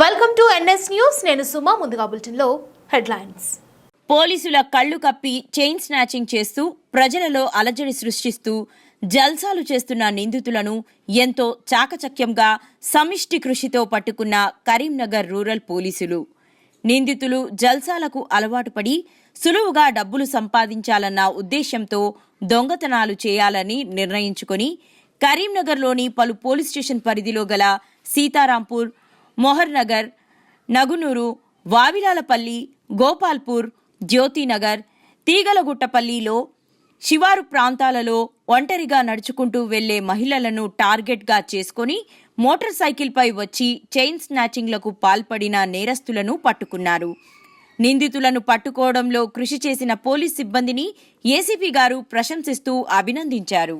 Welcome to NS news నేను సుమా ముందుగా బులెటిన్లో హెడ్లైన్స్ పోలీసుల కళ్ళు కప్పి చైన్ స్నాచింగ్ చేస్తూ ప్రజలలో అలజడి సృష్టిస్తూ జల్సాలు చేస్తున్న నిందితులను ఎంతో చాకచక్యంగా సమిష్టి కృషితో పట్టుకున్న కరీంనగర్ రూరల్ పోలీసులు. నిందితులు జల్సాలకు అలవాటుపడి సులువుగా డబ్బులు సంపాదించాలన్న ఉద్దేశంతో దొంగతనాలు చేయాలని నిర్ణయించుకొని కరీంనగర్లోని పలు పోలీస్ స్టేషన్ పరిధిలో గల సీతారాంపూర్ మొహర్ నగర్ నగునూరు వావిలాలపల్లి గోపాల్పూర్ జ్యోతినగర్ తీగలగుట్టపల్లిలో శివారు ప్రాంతాలలో ఒంటరిగా నడుచుకుంటూ వెళ్ళే మహిళలను టార్గెట్గా చేసుకుని మోటార్ సైకిల్పై వచ్చి చైన్ స్నాచింగ్లకు పాల్పడిన నేరస్తులను పట్టుకున్నారు. నిందితులను పట్టుకోవడంలో కృషి చేసిన పోలీస్ సిబ్బందిని ఏసీపీ గారు ప్రశంసిస్తూ అభినందించారు.